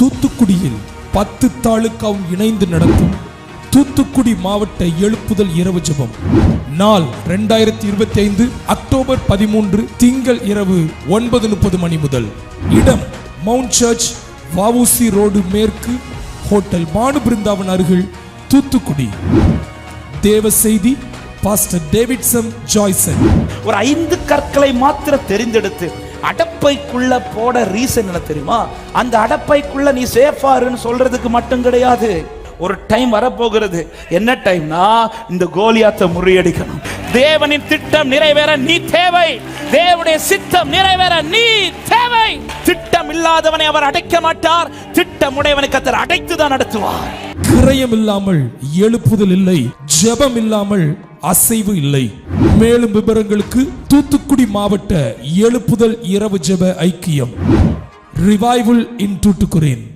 தூத்துக்குடியில் பத்து தாலுக்காவும் இணைந்து நடத்தும் தூத்துக்குடி மாவட்ட எழுப்புதல் இரவு ஜபம். நாள் ரெண்டாயிரத்தி இருபத்தி ஐந்து அக்டோபர் பதிமூன்று திங்கள் இரவு ஒன்பது முப்பது மணி முதல். இடம் மவுண்ட் சர்ச் வவுசி ரோடு மேற்கு ஹோட்டல் மானு பிருந்தாவன் அருகில் தூத்துக்குடி. தேவ செய்தி பாஸ்டர் டேவிட்சன் ஜாய்சன். ஒரு ஐந்து கற்களை மாத்திர தெரிந்தெடுத்து அடப்பைக்குள்ள போட ரீசன் என்ன தெரியுமா? அந்த அடப்பைக்குள்ள நீ சேஃபா இருன்னு சொல்றதுக்கு மட்டும் கிடையாது. ஒரு டைம் வரப்போகிறது. என்ன டைம்னா இந்த கோலியாத்தை முறியடிக்கணும். தேவனின் திட்டம் நிறைவேற நீ தேவை. தேவனுடைய சித்தம் நிறைவேற நீ தேவை. திட்டம் இல்லாதவனை அவர் அடைக்க மாட்டார். திட்டம் உடையவனுக்கு கத்தர் அடைத்து தான் நடத்துவார். கிரயம் இல்லாமல் எழுப்புதல் இல்லை. ஜெபம் இல்லாமல் அசைவு இல்லை. மேலும் விவரங்களுக்கு தூத்துக்குடி மாவட்ட எழுப்புதல் இரவு ஜெப ஐக்கியம். ரிவைவல் இன் தூட்டுக்குரேன்